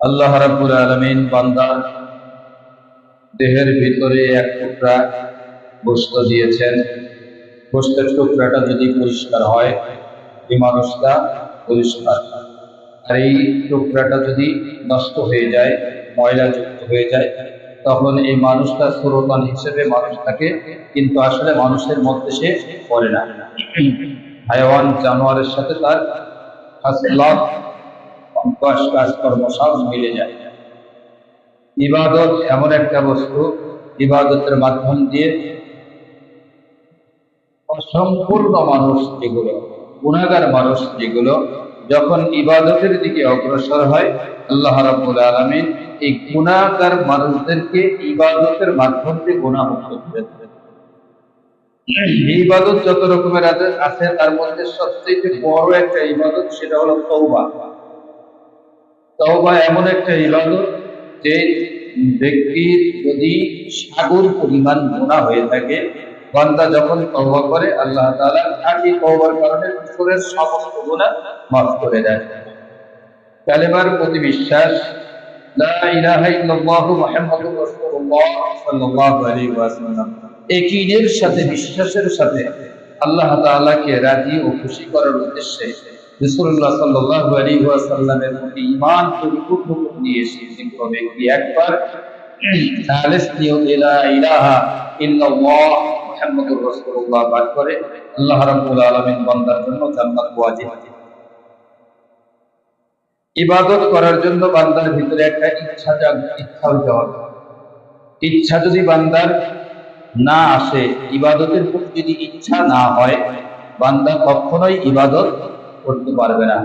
আল্লাহ রাব্বুল আলামিন বান্দার দেহের ভিতরে এক টুকরা গোস্ত দিয়েছেন। গোস্তের টুকরাটা যদি পরিষ্কার হয়, এই মানুষটা পরিষ্কার। আর এই টুকরাটা যদি নষ্ট হয়ে যায়, ময়লাযুক্ত হয়ে যায়, তখন এই মানুষটা সুরতন হিসেবে মানুষ থাকে, কিন্তু আসলে মানুষের মধ্যে সে পড়ে না। হায়াওয়ান জানোয়ারের সাথে তার হাসলাত অভ্যাস কাজকর্ম সব মিলে যায়। ইবাদত এমন একটা বস্তু, ইবাদতের মাধ্যম দিয়ে অসম্পূর্ণ মানুষ যেগুলো, গুণাগার মানুষ যেগুলো, যখন ইবাদতের দিকে অগ্রসর হয়, আল্লাহ রাব্বুল আলামিন এই গুণাগার মানুষদেরকে ইবাদতের মাধ্যম দিয়ে গুণামুক্ত করে ইবাদত যত রকমের আছে, তার মধ্যে সবচেয়ে বড় একটা ইবাদত সেটা হলো তওবা। তওবা এমন একটা ইবাদত যে ব্যক্তির যদি সাগর পরিমাণ গুণা হয়ে থাকে, বান্দা যখন তওবা করে, আল্লাহ তাআলা খাঁটি তওবার কারণে কুফরের সমস্ত গুনাহ মাফ করে দেন। কালেমার প্রতি বিশ্বাস, লা ইলাহা ইল্লাল্লাহু মুহাম্মাদুর রাসূলুল্লাহ সাল্লাল্লাহু আলাইহি ওয়াসাল্লাম। ইয়াকিনের সাথে, বিশ্বাসের সাথে আল্লাহ তাআলাকে রাজি ও খুশি করার উদ্দেশ্যে রাসূলুল্লাহ সাল্লাল্লাহু আলাইহি ওয়াসাল্লামের প্রতি ঈমান নিয়ে এসেছে ব্যক্তি একবার? খালিসনিয়ত লা ইলাহা ইল্লাল্লাহ মুহাম্মাদুর রাসূলুল্লাহ করে আল্লাহ রাব্বুল আলামিন বান্দার জন্য জান্নাত ওয়াজিব। ইবাদত করার জন্য বান্দার ভিতরে একটা ইচ্ছা ইচ্ছা হতে হবে ইচ্ছা যদি বান্দার না আসে, ইবাদতের প্রতি যদি ইচ্ছা না হয়, বান্দা কখনোই ইবাদত করতে পারবে না।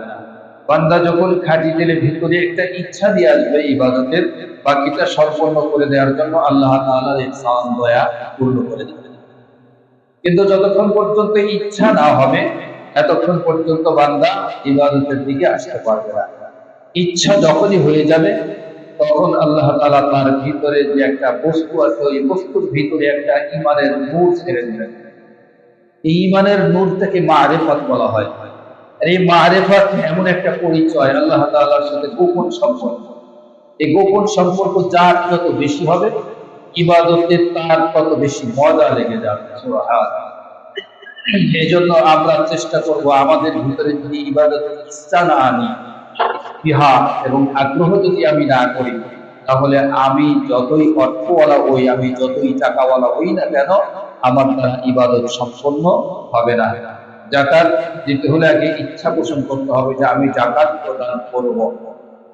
বান্দা যখন খাঁটি দিলে ভিতরে একটা ইচ্ছা দিয়ে আসবে ইবাদতের, বাকিটা সম্পন্ন করে দেওয়ার জন্য আল্লাহ দয়া পূর্ণ করে দিবে। কিন্তু যতক্ষণ পর্যন্ত ইচ্ছা না হবে, এতক্ষণ পর্যন্ত বান্দা ইবাদতের দিকে আসতে পারবে না। ইচ্ছা যখনই হয়ে যাবে তখন আল্লাহ তাআলা তার ভিতরে যে একটা বস্তু আছে, ওই বস্তুর ভিতরে একটা ইমানের নূর ছেড়ে দিলেন। এই ইমানের নূর থেকে মারেফত বলা হয়। আর এই মারেফত এমন একটা পরিচয় আল্লাহ তাআলার সাথে গোপন সম্পর্ক। এই গোপন সম্পর্ক যার যত বেশি হবে, ইবাদতে তার তত বেশি মজা লেগে যাবে। এই জন্য আমরা চেষ্টা করব আমাদের ভিতরে যদি ইবাদতের ইচ্ছা না আনি ইহা এবং আগ্রহ যদি আমি না করি, তাহলে আমি যতই অর্থওয়ালা হই, আমি যতই টাকাওয়ালা হই না কেন, আমার দ্বারা ইবাদত সম্পন্ন হবে না। জাকাত দিতে হলে আগে ইচ্ছা পোষণ করতে হবে যে আমি জাকাত প্রদান করব।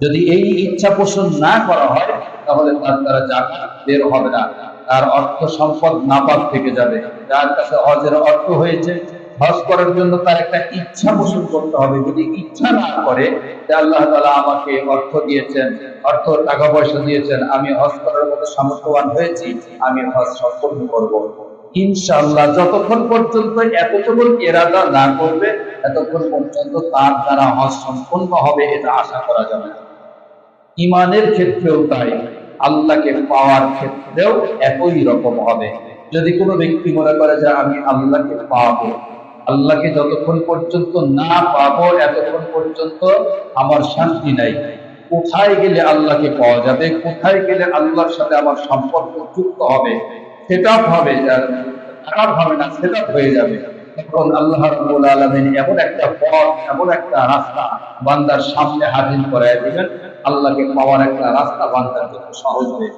যদি এই ইচ্ছা পোষণ না করা হয়, তাহলে তার দ্বারা জাকাত বের হবে না। তার অর্থ সম্পদ নাপাক থেকে যাবে। যার কাছে হজের অর্থ হয়েছে হজ করার জন্য তার একটা ইচ্ছা পোষণ করতে হবে। যদি ইচ্ছা না করে আল্লাহ তাআলা আমাকে অর্থ দিয়েছেন, অর্থ টাকা পয়সা দিয়েছেন, আমি হজ করার মতো সামর্থ্যবান হয়েছি, আমি হজ সম্পন্ন করব। ইনশাআল্লাহ যতক্ষণ পর্যন্ত এতটুকু এরাদা না করবে, এতক্ষণ পর্যন্ত তার দ্বারা হজ সম্পন্ন হবে এটা আশা করা যাবে ইমানের ক্ষেত্রেও তাই, আল্লাহকে পাওয়ার ক্ষেত্রেও একই রকম হবে। যদি কোনো ব্যক্তি মনে করে যে আমি আল্লাহকে পাবো আল্লাহকে যতক্ষণ পর্যন্ত না পাবো, এতক্ষণ পর্যন্ত আমার শান্তি নাই। কোথায় গেলে আল্লাহকে পাওয়া যাবে? কোথায় গেলে আল্লাহর সাথে আমার সম্পর্ক যুক্ত হবে? সেটা হবে খারাপ হবে না সেটা হয়ে যাবে। তখন আল্লাহ আলামিন এমন একটা পথ, এমন একটা রাস্তা বান্দার সামনে হাজির করায় দিবেন। আল্লাহকে পাওয়ার একটা রাস্তা বান্দার জন্য সহজ হয়ে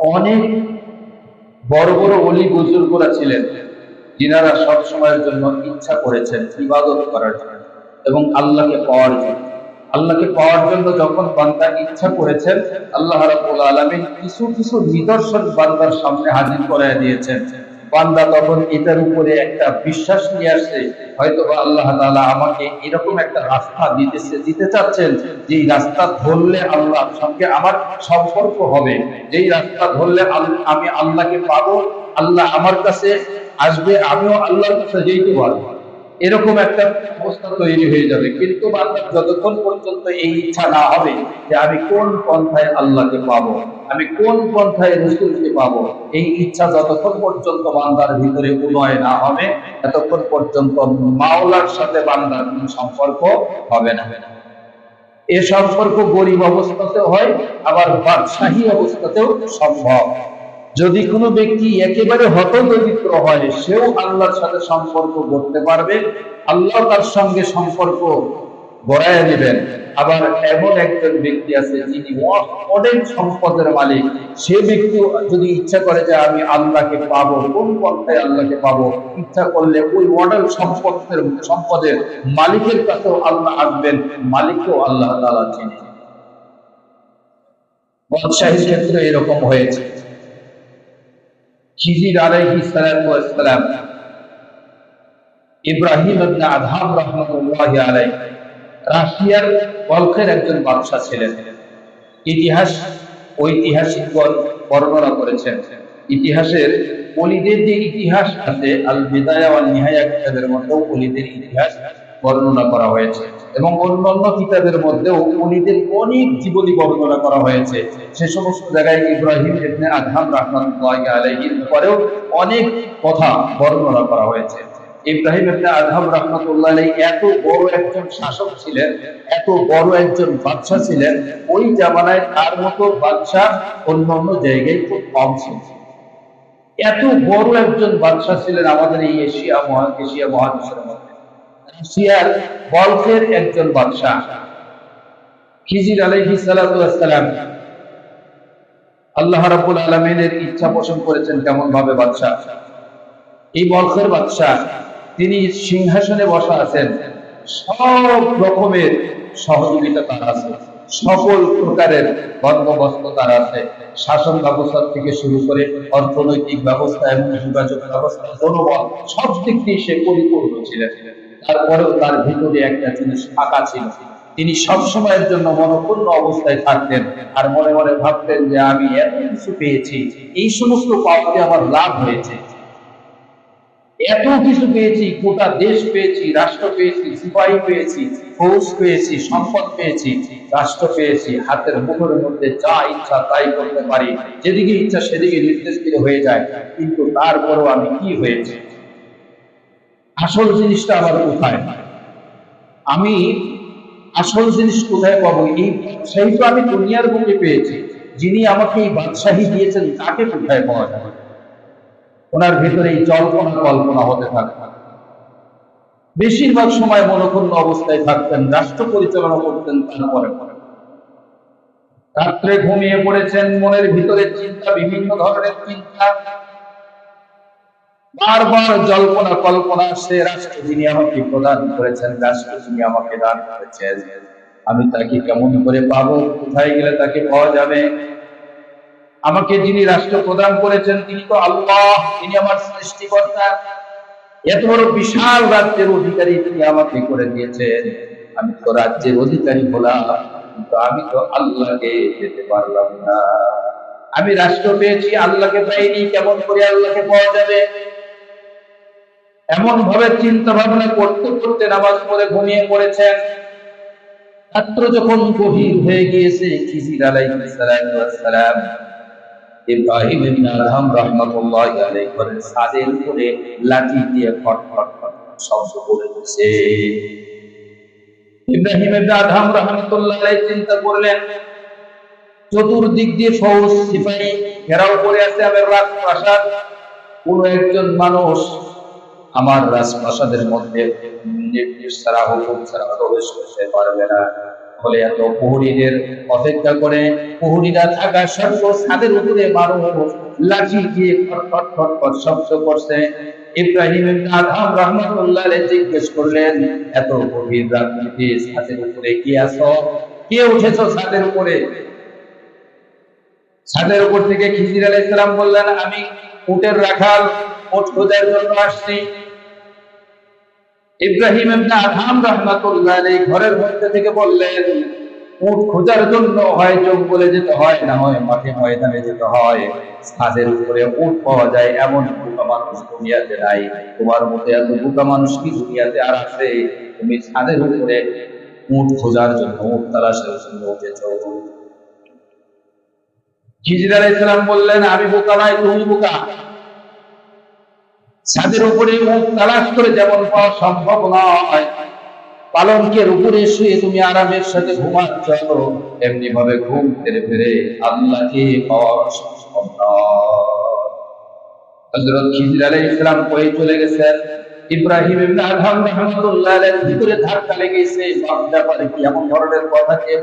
অনেক বড় বড় অলি বুজুর্গরা ছিলেন। যিনারা সব সময়ের জন্য ইচ্ছা করেছেন ইবাদত করার জন্য এবং আল্লাহকে পাওয়ার জন্য। আল্লাহকে পাওয়ার জন্য যখন বান্দা ইচ্ছা করেছেন, আল্লাহ রাব্বুল আলামিন কিছু কিছু নিদর্শন বান্দার সামনে হাজির করায় দিয়েছেন। বান্দা তখন এটার উপরে একটা বিশ্বাস নিয়ে আসছে হয়তো আল্লাহ তাআলা আমাকে এরকম একটা রাস্তা দিতেছে, দিতে চাচ্ছেন যে রাস্তা ধরলে আল্লাহর সঙ্গে আমার সম্পর্ক হবে, যেই রাস্তা ধরলে আমি আল্লাহকে পাবো আল্লাহ আমার কাছে আসবে, আমিও আল্লাহর কাছে যেতে পারব। এরকম একটা অবস্থা তৈরি হয়ে যাবে। কিন্তু যতক্ষণ পর্যন্ত এই ইচ্ছা না হবে যে আমি কোন পন্থায় আল্লাহকে পাবো, আমি কোন পন্থায় রসুলকে পাবো, এই ইচ্ছা যতক্ষণ পর্যন্ত বান্দার ভিতরে উদয় না হবে, এতক্ষণ পর্যন্ত মাওলার সাথে বান্দার কোন সম্পর্ক হবে না। এ সম্পর্ক গরিব অবস্থাতেও হয়, আবার বাদশাহী অবস্থাতেও সম্ভব। যদি কোনো ব্যক্তি একেবারে হতদরিদ্র হয়, সেও আল্লাহর সাথে সম্পর্ক করতে পারবে, আল্লাহ তার সঙ্গে সম্পর্ক গড়াইয়া দিবেন। আবার এমন একজন ব্যক্তি আছে, যিনি অনেক সম্পদের মালিক। সে ব্যক্তি যদি ইচ্ছা করে যে আমি আল্লাহকে পাবো, কোন পন্থায় আল্লাহকে পাবো, ইচ্ছা করলে ওই মডেল সম্পদের সম্পদের মালিকের কাছেও আল্লাহ আসবেন, মালিককেও আল্লাহ তাআলা চিনে। বাদশাহীর ক্ষেত্রে এরকম হয়েছে। খিজির ওয়াস সালাম ইব্রাহিম আলাইহি, রাশিয়ার একজন বাদশা ছিলেন। ইতিহাস ঐতিহাসিকগণ বর্ণনা করেছেন। ইতিহাসের অলিদের যে ইতিহাস আছে আল বিদায়া নিহায়া কিতাবের মধ্যেও অলিদের ইতিহাস বর্ণনা করা হয়েছে এবং অন্যান্য কিতাবের মধ্যেও অলিদের অনেক জীবনী বর্ণনা করা হয়েছে। সে সমস্ত জায়গায় ইব্রাহিম ইবনে আদহাম রাহমাতুল্লাহি আলাইহির পরেও অনেক কথা বর্ণনা করা হয়েছে। ইব্রাহিম ইবনে আদহাম রাহমাতুল্লাহ আলাইহি এত বড় একজন শাসক ছিলেন, এত বড় একজন বাদশা ছিলেন, ওই জামানায় তার মতো বাদশা অন্য অন্য জায়গায় খুব কম ছিল। এত বড় একজন বাদশা ছিলেন আমাদের এই এশিয়া মহা এশিয়া মহাদেশের রাশিয়ার বলফের একজন বাদশা খিজির ওয়াস সালাম আল্লাহ রাব্বুল আলামিনের ইচ্ছা পোষণ করেছেন কেমন ভাবে বাদশা এই বলখের বাদশাহ, তিনি সিংহাসনে বসা আছেন, সব রকমের সহযোগিতা তার আছে, সকল প্রকারের বন্দোবস্ত তার আছে। শাসন ব্যবস্থা থেকে শুরু করে অর্থনৈতিক ব্যবস্থা এবং যোগাযোগ ব্যবস্থা জনবল সব দিক দিয়ে সে পরিপূর্ণ ছিলেন। তারপরেও তার ভিতরে একটা জিনিস ফাঁকা ছিল। তিনি সব সময়ের জন্য মনপূর্ণ অবস্থায় থাকতেন আর মনে মনে ভাবতেন যে আমি এত কিছু পেয়েছি, এই সমস্ত পাওয়াতে আমার লাভ হয়েছে। এত কিছু পেয়েছি, গোটা দেশ পেয়েছি, রাষ্ট্র পেয়েছি, সিপাহী পেয়েছি, ফৌজ পেয়েছি, সম্পদ পেয়েছি, রাষ্ট্র পেয়েছি, হাতের মুখের মধ্যে যা ইচ্ছা তাই করতে পারি। যেদিকে ইচ্ছা সেদিকে নির্দেশ দিলে হয়ে যায়, কিন্তু তারপরও আমি কি হয়েছে? আসল জিনিসটা আমার কোথায়? আমি আসল জিনিস কোথায় পাবো? এই সেই তো আমি দুনিয়ার বুকে পেয়েছি। যিনি আমাকে এই বাদশাহী দিয়েছেন, তাকে কোথায় পাওয়া যাবে? ওনার ভিতরে এই জল্পনা কল্পনা হতে থাকে। বেশিরভাগ সময় মনক্ষুণ্ণ অবস্থায় থাকতেন, রাষ্ট্র পরিচালনা করতেন, তারপরে রাত্রে ঘুমিয়ে পড়েছেন, মনের ভিতরে চিন্তা, বিভিন্ন ধরনের চিন্তা বারবার জল্পনা কল্পনা সে রাষ্ট্র যিনি আমাকে প্রদান করেছেন রাষ্ট্র যিনি আমাকে দান করেছেন। আমি তাকে কেমন করে পাবো, কোথায় গেলে তাকে পাওয়া যাবে? আমাকে যিনি রাষ্ট্র প্রদান করেছেন, তিনি তো আল্লাহ, তিনি আমার সৃষ্টিকর্তা। এত বড় বিশাল রাজ্যের অধিকারী তিনি আমাকে করে দিয়েছেন। আমি তো রাজ্যের অধিকারী হলাম, কিন্তু আমি তো আল্লাহকে যেতে পারলাম না। আমি রাষ্ট্র পেয়েছি, আল্লাহকে পাইনি, কেমন করে আল্লাহকে পাওয়া যাবে? এমন ভাবে চিন্তা ভাবনা করতে করতে নামাজ পড়ে ঘুমিয়ে পড়েছেন। ছাত্র যখন গভীর হয়ে গিয়েছে খিজির আলাইহিস সালাম ইব্রাহিম ইবনে রাহমাতুল্লাহি আলাইহি ছাদের উপরে লাঠি দিয়ে শব্দ ইব্রাহিম ইবনে রাহমাতুল্লাহি আলাইহি চিন্তা করলেন, চতুর্দিক দিয়ে ফৌজ সিপাহী ঘেরাও করে আছে আমার রাজপ্রাসাদ। কোন একজন মানুষ আমার রাজপ্রাসাদের মধ্যে ছাড়া, হুকুম ছাড়া প্রবেশ করতে পারবে না। ফলে এত প্রহরীদের অপেক্ষা করে প্রহরীরা থাকা সত্ত্বেও ছাদের উপরে মানুষ লাঠি দিয়ে খটখট শব্দ করছে। ইব্রাহিম রাহমাতুল্লাহ জিজ্ঞেস করলেন, এত গভীর ছাদের উপরে কি আছো? কে উঠেছো ছাদের উপরে? ছাদের উপর থেকে খিজির আলাইহিস বললেন, আমি উটের রাখাল, উট খোঁজার জন্য আসছি। ইব্রাহিম আদহাম রাহমাতুল্লাহ ঘরের মধ্যে থেকে বললেন, উট খোঁজার জন্য হয় জঙ্গলে যেতে হয়, না হয় মাঠে ময়দানে যেতে হয়। ছাদের উপরে উট পাওয়া যায়, এমন বোকা মানুষ দুনিয়াতে নাই। তোমার মতো এত বোকা মানুষ কি দুনিয়াতে আর আছে? তুমি ছাদের উপরে উট খোঁজার জন্য, উট তালাশের জন্য উঠেছ খিজির আলাইসালাম বললেন, আমি বোকা নাই তুমি বোকা। ছাদের উপরে মুখ তালাশ করে যেমন পাওয়া সম্ভব নয়। পালনকের উপরে শুয়ে তুমি আরামের সাথে ঘুমাচ্ছ। এমনি ভাবে ঘুম ফেরে ফেরে আল্লাহকে খিজির চলে গেছেন। ইব্রাহিম ভিতরে ধাক্কা লেগেছে। পারে কি এমন ধরনের কথা কে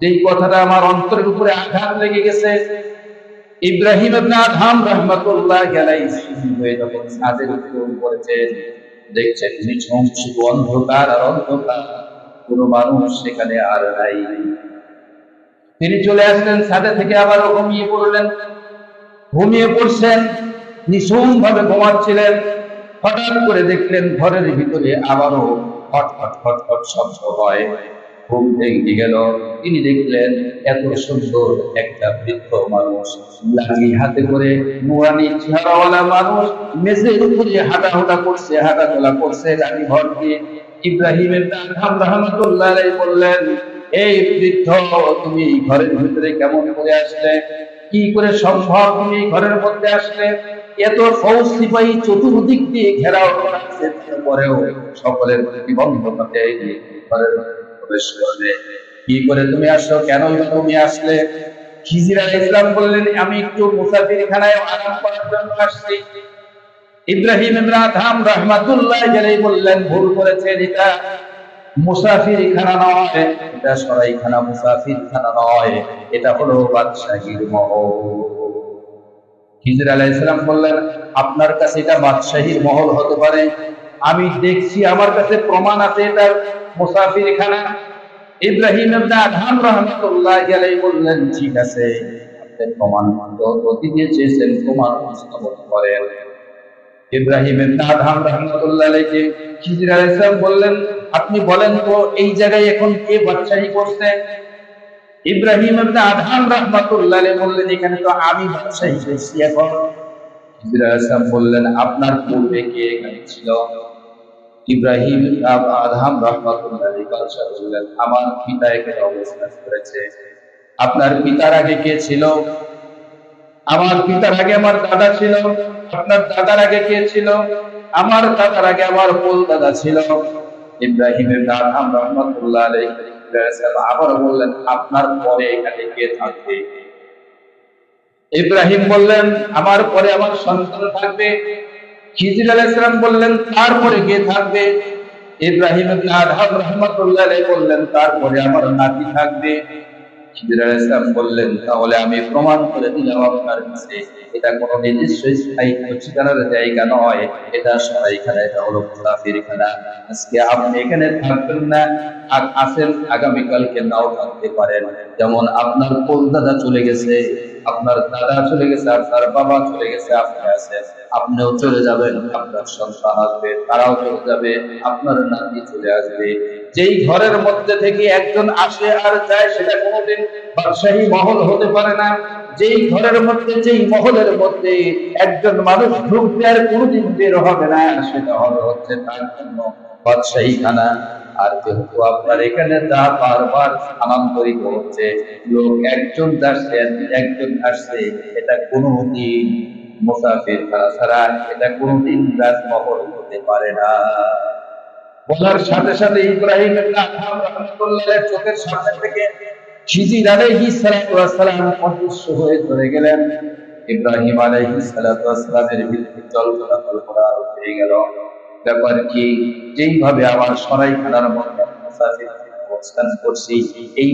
যেই কথাটা আমার অন্তরের উপরে আঘাত লেগে গেছে। ইব্রাহিম আদহাম হয়ে যখন দেখছেন অন্ধকার আর অন্ধকার মানুষ সেখানে আর নাই। তিনি চলে আসলেন ছাদে থেকে আবার ঘুমিয়ে পড়লেন। ঘুমিয়ে পড়ছেন নিঝুম ভাবে ঘুমাচ্ছিলেন। হঠাৎ করে দেখলেন ঘরের ভিতরে আবারও ফট ফট শব্দ হয়। ঘুম ভেঙে গেল। তিনি দেখলেন, এত সুন্দর একটা বৃদ্ধ মানুষ লাঠি হাতে করে নুরানি চেহারাওয়ালা মানুষ মেঝের উপরে হাঁটা হাঁটা করছে হাঁটা চলা করছে লাঠি ভর দিয়ে ইব্রাহিমের নাম রহমতুল্লাহ বললেন, এই বৃদ্ধ, তুমি ঘরের ভিতরে কেমন করে আসলে? কি করে সম্ভব তুমি ঘরের মধ্যে আসলে? এত ফৌজ সিপাহী চতুর্দিক দিয়ে ঘেরাও করা তারপরেও সকলের প্রতিবন্ধকতা এই ঘরের প্রবেশ করবে। কি করে তুমি আসো? কেন তুমি আসলে? খিজির আলাইহিস সালাম বললেন, আমি একটু মুসাফিরখানায় আরাম করার জন্য আসছি। ইব্রাহিম আদহাম রাহমাতুল্লাহ আলাইহি বললেন, ভুল করেছেন এটা। মুসাফিরখানা নয়। এটা সরাইখানা, মুসাফিরখানা নয়। এটা হলো বাদশাহীর মহল। খিজির আলাইহিস সালাম বললেন, আপনার কাছে এটা বাদশাহীর মহল হতে পারে। আমি দেখছি আমার কাছে প্রমাণ আছে এটা মুসাফিরখানা ইব্রাহিম ইবনে আদহাম রাহমাতুল্লাহ আলাইহি বললেন, ঠিক আছে, আপনি প্রমাণ যতদিন চেয়েছেন, প্রমাণ উপস্থাপন করেন। ইব্রাহিম আদহাম রাহমাতুল্লাহ আলাইহি খিজির আলাইহিস সালাম বললেন, আপনি বলেন তো, এই জায়গায় এখন কে বাদশাহী করছে? ইব্রাহিম আদহাম রাহমাতুল্লাহ আলাইহি বললেন, এখানে তো আমি বাদশাহী করছি এখন। বললেন, আপনার পূর্বে কে এখানে ছিল? ইব্রাহিম আদহাম রহমাতুল্লাহ আমার পিতা এখানে অবস্থান করেছে। আপনার পিতার আগে কে ছিল? আমার পিতার আগে আমার দাদা ছিল। আপনার দাদার আগে কে ছিল? আমার দাদার আগে আমার কোল দাদা ছিল? ইব্রাহিম আদহাম রহমাতুল্লাহ আবার বললেন, আপনার পরে এখানে কে থাকবে? ইব্রাহিম বললেন, আমার পরে আমার সন্তান থাকবে। খিজির আলাইহিসসালাম বললেন তারপরে কে থাকবে? ইব্রাহিম আদহাম রাহমাতুল্লাহ বললেন তারপরে আমার নাতি থাকবে। খিজির আলাইহিসসালাম বললেন, তাহলে আমি প্রমাণ করে দিলাম আপনার কাছে, এটা কোনো নির্দিষ্ট স্থায়ী ঠিকানার জায়গা নয়। এটা সরাইখানা এটা হলো মুসাফিরখানা আজকে আপনি এখানে থাকবেন না, আর আসেন আগামীকালকে নাও থাকতে পারেন। যেমন আপনার কোন দাদা চলে গেছে আপনার দাদা চলে গেছে আপনার বাবা চলে গেছে, আপনি আছেন। আপনিও চলে যাবেন, আপনার সন্তান আসবে, তারাও চলে যাবে, আপনার নাতি চলে আসবে। যেই ঘরের মধ্যে থেকে একজন আসে আর যায়, সেটা কোনোদিন বাদশাহী মহল হতে পারে না। যেই ঘরের মধ্যে, যেই মহলের মধ্যে একজন মানুষ ঢুকবে আর কোনোদিন বের হবে না, সেটা হবে হচ্ছে তার জন্য বাদশাহী খানা আর যেহেতু আপনার এখানে যা বারবার স্থানান্তরিত হচ্ছে, লোক একজন একজন আসছে, এটা ছাড়া এটা কোনোদিন রাজমহল হতে পারে না। বলার সাথে সাথে ইব্রাহিম চোখের সামনে থেকে খিজির সালাম অদৃশ্য হয়ে গেলেন। ইব্রাহিম কল্পনা হয়ে গেল। ব্যাপার কি? যেইভাবে আমার সরাইখানার অবস্থান করছি, এই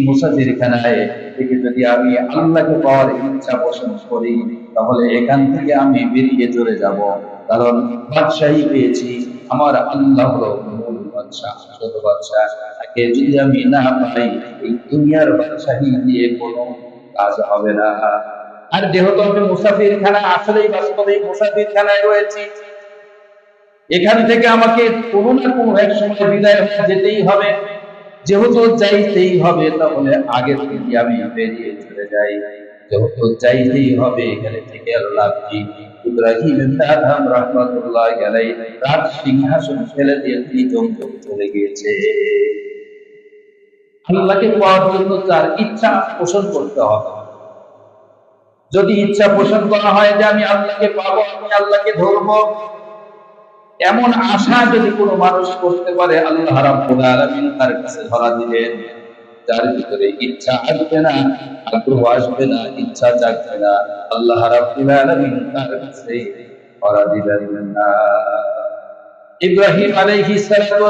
থেকে যদি আমি আল্লাহকে পাওয়ার ইচ্ছা পোষণ করি, তাহলে এখান থেকে আমি বেরিয়ে চলে যাব। কারণ বাদশাহী পেয়েছি, আমার আল্লাহ হলো মূল বাদশাহ ছোট বাদশাহ। তাকে যদি আমি না পাই, এই দুনিয়ার বাদশাহী দিয়ে কোনো কাজ হবে না। আর যেহেতু আমি মুসাফিরখানা আসলেই বাস্তবে মুসাফিরখানায় রয়েছি এখান থেকে আমাকে কোনো না কোনো এক সময় বিদায় হয়ে যেতেই হবে। যেহেতু যাইতেই হবে, তাহলে আগে থেকে আমি বেরিয়ে চলে যাই। যেহেতু যাইতেই হবে, এখানে থেকে কি? পোষণ করতে হবে। যদি ইচ্ছা পোষণ করা হয় যে আমি আল্লাহকে পাবো, আমি আল্লাহকে ধরবো এমন আশা যদি কোনো মানুষ করতে পারে, আল্লাহ রাব্বুল আলামিন তার কাছে ধরা দিবেন। যার ভিতরে ইচ্ছা আসবে না, আগ্রহ আসবে না, ইচ্ছা জাগবে না, আল্লাহ রাব্বুল আলামিন তার কাছে ধরা দিবেন না। ইব্রাহিম আলাইহিস সালাতু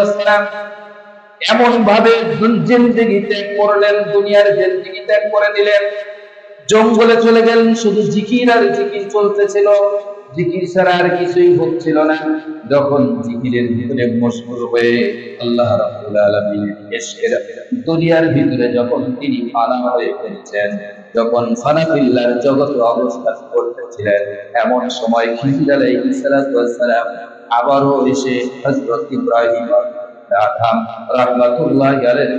এমন ভাবে জিন্দেগি ত্যাগ করলেন, দুনিয়ার জিন্দেগি ত্যাগ করে দিলেন। জঙ্গলে চলে গেলেন, শুধু জিকির আর জিকির চলতেছিল। জিকির ছাড়া আর কিছুই হচ্ছিল না। যখন জিকিরের ভিতরে মশগুল হয়ে আল্লাহ রাব্বুল আলামিনের ইশকের দুনিয়ার ভিতরে যখন তিনি ফানা হয়ে ফেলেছেন যখন ফানাফিল্লার জগতে অবস্থান করতেছিলেন, এমন সময় খিজির আলাইহিস সালাতু সালাম আবারও এসে হযরত ইব্রাহিম রাহমাতুল্লাহ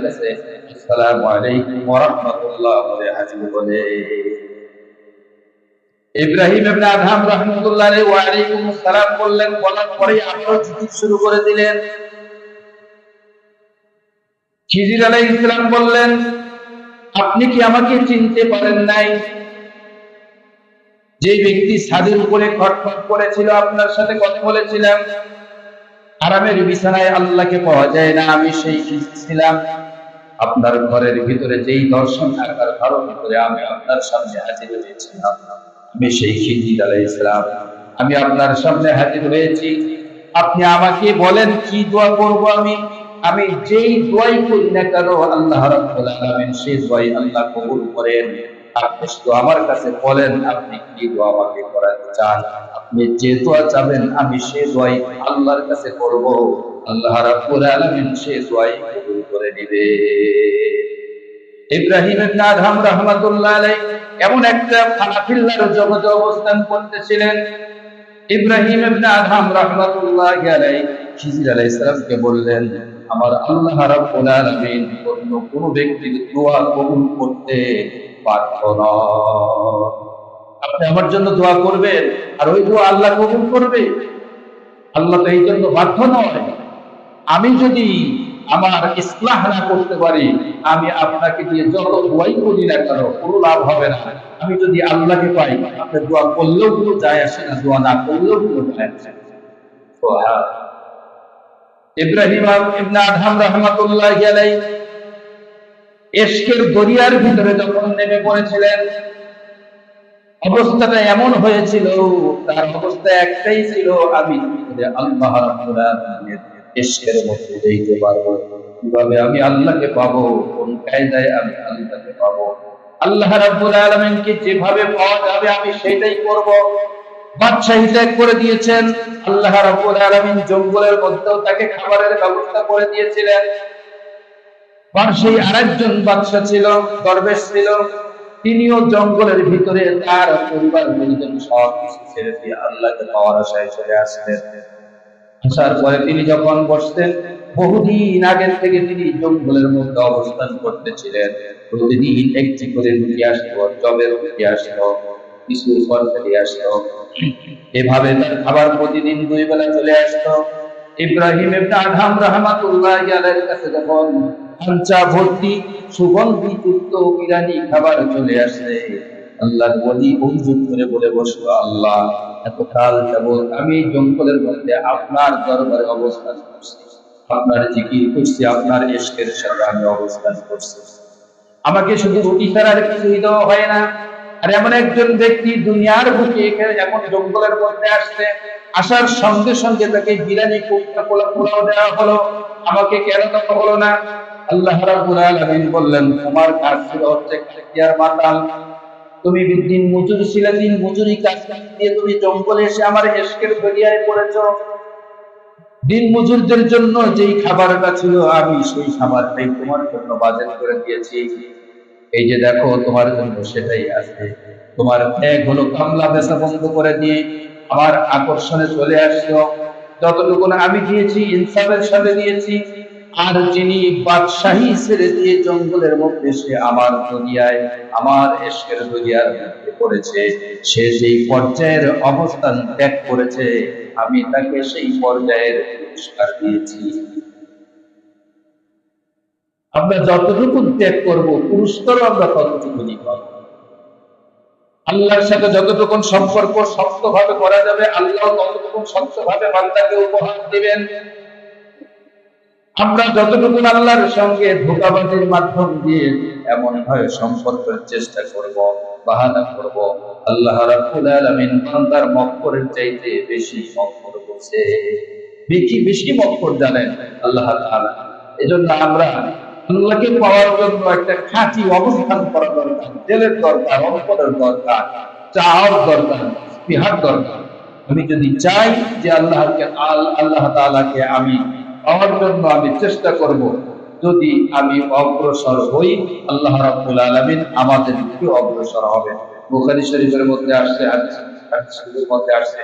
কাছে আসসালামু আলাইকুম ওয়া রাহমাতুল্লাহ বলে হাজির বলে ইব্রাহিম ইবনে আলাইহি ওয়া আলাইকুম বললেন, বলার শুরু করে দিলেন। খিজির আলাইহিস সালাম বললেন, আপনি কি আমাকে চিনতে পারেন নাই? যে ব্যক্তি ছাদের উপরে খটখট করেছিল, আপনার সাথে কথা বলেছিলাম। আরামের বিছানায় আল্লাহকে পাওয়া যায় না, আমি সেই ছিলাম। আপনার ঘরের ভিতরে যেই দর্শন আকার ধারণ করে আমি আপনার সামনে হাজির হয়েছিলাম। আমি সেই খিজির আলাইহিসসালাম আমি আপনার সামনে হাজির হয়েছি। আপনি আমাকে বলেন, কি দোয়া করব আমি? আমি যেই দোয়াই করি না কেন, আল্লাহ রাব্বুল আলামিন সেই দোয়াই আল্লাহ কবুল করেন। আপনি শুধু আমার কাছে বলেন আপনি কি দোয়া আমাকে করাতে চান? আপনি যে দোয়া চাবেন, আমি সে দোয়াই আল্লাহর কাছে করব। আল্লাহ রাব্বুল আলামিন সে দোয়াই কবুল করে নেবে। ইব্রাহিম ইবনে আদম রাহমাতুল্লাহ আলাইহি এমন একটা ফানাফিল্লার জগতে অবস্থান করতেছিলেন। ইব্রাহিম ইবনে আদম রাহমাতুল্লাহ আলাইহি খিজির আলাইহিস সালামকে বললেন, আমার আল্লাহ রাব্বুল আলামিন অন্য কোন ব্যক্তির দোয়া কবুল করতে আপনি আমার জন্য দোয়া করবেন, আর ওই দোয়া আল্লাহ কবুল করবে। আল্লাহ তো এই জন্য বাধ্য নয় আমি যদি আমার ইসলাহ না করতে পারি, আমি আপনাকে দিয়ে যত দোয়াই করি না কেন, কোনো লাভ হবে না। আমি যদি আল্লাহকে পাই, আপনি দোয়া করলেও কোনো যায় আসে না, দোয়া না করলেও কোনো যায় আসে ইব্রাহিম ইবনে আদম রাহমাতুল্লাহ আলাইহি এশকের দরিয়ার ভিতরে যখন নেমে পড়েছিলেন, অবস্থাটা এমন হয়েছিল, তার অবস্থা একটাই ছিল, আমি আল্লাহ আলামিনের মধ্যে পারব। কীভাবে আমি আল্লাহকে পাবো? কোন কায়দায় আমি আল্লাহকে পাবো? আল্লাহ রাব্বুল আলামিনকে যেভাবে পাওয়া যাবে আমি সেটাই করব? বাদশাহী ত্যাগ করে দিয়েছেন। আল্লাহ রাব্বুল আলামিন জঙ্গলের মধ্যেও তাকে খাবারের ব্যবস্থা করে দিয়েছিলেন। পাশেই আরেকজন বাদশা ছিল, দরবেশ ছিল। তিনিও জঙ্গলের ভিতরে তার পরিবার পরিজন সব কিছু ছেড়ে দিয়ে আল্লাহকে পাওয়ার আশায় চলে আসলেন। আসার পরে তিনি যখন বসতেন, বহুদিন আগের থেকে তিনি জঙ্গলের মধ্যে অবস্থান করতেছিলেন। প্রতিদিন একটি করে রুটি আসতো জবের রুটি আসতো, কিছু তরকারি আসতো। এভাবে তার খাবার প্রতিদিন দুই বেলা চলে আসতো। ইব্রাহিম ইবনে আদম রাহমাতুল্লাহ আলাইহির কাছে যখন খাঞ্চা ভর্তি সুগন্ধি যুক্ত ইরানি খাবার চলে আসে। আল্লাহর বলি অভিযোগ করে বলে বসল আল্লাহ এত কাল যাবৎ আমি জঙ্গলের মধ্যে আপনার দরবারে অবস্থান করছি। আপনার জিকির করছি, আপনার ইশকের সাথে আমি অবস্থান করছি। আমাকে শুধু রুটি ছাড়া আর কিছুই দেওয়া হয় না। আর এমন একজন ব্যক্তি দুনিয়ার বুকে এখানে এখন জঙ্গলের মধ্যে আসছে, আসার সঙ্গে সঙ্গে তাকে বিরিয়ানি কুপ্তা পোলা পোলাও দেওয়া হলো। আমাকে কেন দেওয়া হলো না? আল্লাহ রাব্বুল আলামিন বললেন, তোমার কাজ ছিল হচ্ছে খাটিয়ার মাতাল। তুমি দিন মজুর ছিলে, দিন মজুরি কাজ দিয়ে তুমি জঙ্গলে এসে আমার এশকের দরিয়ায় পড়েছো। দিন মজুরদের জন্য যেই খাবারটা ছিল, আমি সেই খাবারটাই তোমার জন্য বাজার করে দিয়েছি। এই যে দেখো তোমার জন্য সেটাই আছে। তোমার ত্যাগ হলো কামলা বেচা বন্ধ করে দিয়ে আমার আকর্ষণে চলে আসছো। যতটুকু আমি দিয়েছি, ইনসাফের সাথে দিয়েছি, আর যিনি বাদশাহী ছেড়ে দিয়ে জঙ্গলের মধ্যে সে আমার দুনিয়ায়, আমার এসকের দুনিয়ার মধ্যে পড়েছে, সে যেই পর্যায়ের অবস্থান ত্যাগ করেছে, আমি তাকে সেই পর্যায়ের পুরস্কার দিয়েছি। আমরা যতটুকু ত্যাগ করব পুরস্কারও আমরা ততটুকুনি পাবো আল্লাহর সাথে যতটুকু সম্পর্ক শক্তভাবে করা যাবে, আল্লাহ ততটুকু শক্তভাবে বান্দাকে উপহার দিবেন। আমরা যতটুকু আল্লাহর সঙ্গে ধোকাবাজির মাধ্যম দিয়ে এমন ভাবে সম্পর্কের চেষ্টা করব, বাহানা করব, আল্লাহ রাব্বুল আলামিন বান্দার মক্করের চাইতে বেশি মক্কর করছে। বেশি বেশি মক্কর জানেন আল্লাহ তাআলা। এজন্য আমরা আল্লাহকে পাওয়ার জন্য একটা খাঁটি অবস্থান করা দরকার দিলের দরকার অন্তরের দরকার, চাওয়ার দরকার বিহার দরকার। আমি যদি চাই যে আল্লাহকে, আল, আল্লাহ তাআলাকে আমি পাওয়ার জন্য আমি চেষ্টা করব, যদি আমি অগ্রসর হই, আল্লাহ রাব্বুল আলামিন আমাদের দিকে অগ্রসর হবে। বুখারী শরীফের মধ্যে আসছে, হাদিস হাদিস মধ্যে আসছে,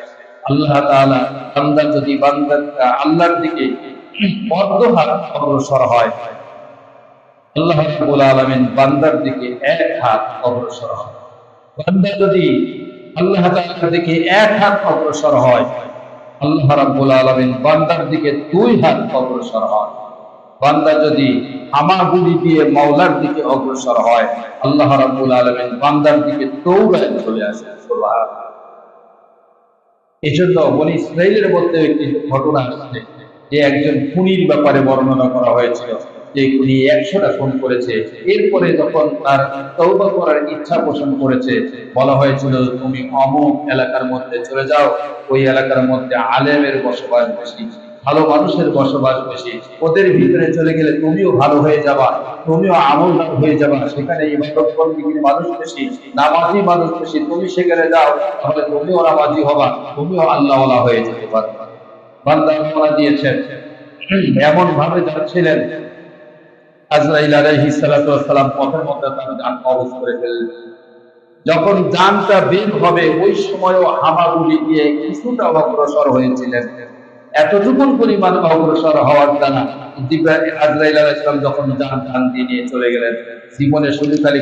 আল্লাহ তাআলা বান্দা যদি বান্দা আল্লাহর দিকে বদ্ধ হাত অগ্রসর হয় আল্লাহ রাব্বুল আলামিন বান্দার দিকে এক হাত অগ্রসর হয়। বান্দা যদি আল্লাহ তাআলার দিকে এক হাত অগ্রসর হয়, আল্লাহ রাব্বুল আলামিন বান্দার দিকে দুই হাত অগ্রসর হয়। বান্দা যদি হামাগুড়ি দিয়ে মাওলার দিকে অগ্রসর হয়, আল্লাহ রাব্বুল আলামিন বান্দার দিকে দৌড়ায় চলে আসে। সুবহানাল্লাহ। এই জন্য বনি ইসরায়েলের মধ্যে একটি ঘটনা আসছে যে একজন খুনির ব্যাপারে বর্ণনা করা হয়েছিল। যে খুনি একশোটা খুন করেছে। এরপরে যখন তার তৌবা করার ইচ্ছা পোষণ করেছে, বলা হয়েছিল, তুমি অমুক এলাকার মধ্যে চলে যাও। ওই এলাকার মধ্যে আলেমের বসবাস বেশি, ভালো মানুষের বসবাস বেশি। ওদের ভিতরে চলে গেলে তুমিও ভালো হয়ে যাবা, তুমিও আমল হয়ে যাবা। সেখানে মানুষ বেশি, নামাজি মানুষ বেশি। তুমি সেখানে যাও, তাহলে তুমিও নামাজি হবা, তুমিও আল্লাহওয়ালা হয়ে যেতে পারবে। বান্দা দিয়েছেন এমন ভাবে যাচ্ছিলেন যান যখন যানটা বের হবে, ওই সময়ও হামাগুড়ি দিয়ে কিছুটা অগ্রসর হয়েছিলেন। এতটুকুন পরিমাণ অগ্রসর হওয়ার দ্বারা আজরাইল যখন যান, টান দিয়ে নিয়ে চলে গেলেন। জীবনে শুধু খালি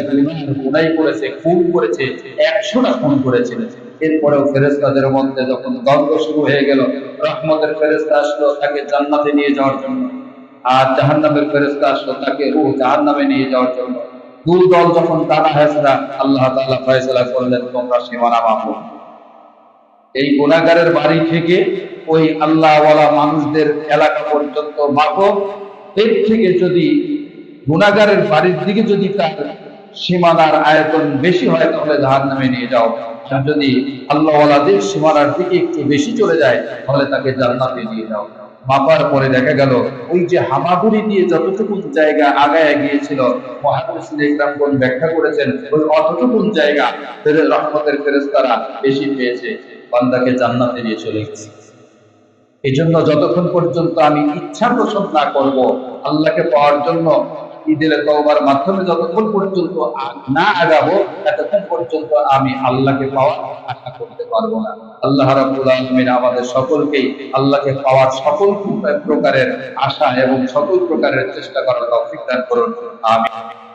গুনাই করেছে, খুন করেছে, একশোটা খুন করেছিলেন এরপরেও ফেরেস্তাদের মধ্যে যখন দ্বন্দ্ব শুরু হয়ে গেল, রহমতের ফেরেস্তা আসলো তাকে জান্নাতে নিয়ে যাওয়ার জন্য। আর জাহান্নামের ফেরেস্তা আসলো তাকে রূহ জাহান্নামে নিয়ে যাওয়ার জন্য দুই দল যখন টানা হেসরা আল্লাহ তাআলা ফয়সালা করলেন, তোমরা সীমানা মাপো এই গুনাহগারের বাড়ি থেকে ওই আল্লাহওয়ালা মানুষদের এলাকা পর্যন্ত মাপো এর থেকে যদি গুনাহগারের বাড়ির দিকে যদি তার সীমানার আয়তন বেশি হয়, তাহলে জাহান্নামে নিয়ে যাও। যদি আল্লাহওয়ালাদের সীমানার দিকে একটু বেশি চলে যায়, তাহলে তাকে জান্নাতে নিয়ে যাও। মাপার পরে দেখা গেল, ওই যে হামাগুড়ি দিয়ে যতটুকু জায়গা আগায় গিয়েছিল মহাপুরুষুল ইসলাম কোন ব্যাখ্যা করেছেন, ওই অতটুকু জায়গা রহমতের ফেরেস্তারা বেশি পেয়েছে, বান্দাকে জান্নাতে নিয়ে চলে গেছে। এই জন্য যতক্ষণ পর্যন্ত আমি ইচ্ছা পোষণ না করব, আল্লাহকে পাওয়ার জন্য ঈদের তওবার মাধ্যমে যতক্ষণ পর্যন্ত না আগাবো ততক্ষণ পর্যন্ত আমি আল্লাহকে পাওয়ার আশা করতে পারব না। আল্লাহ রাব্বুল আলামিন আমাদের সকলকে আল্লাহকে পাওয়ার সকল প্রকারের আশা এবং সকল প্রকারের চেষ্টা করার তৌফিক দান করুন। আমিন।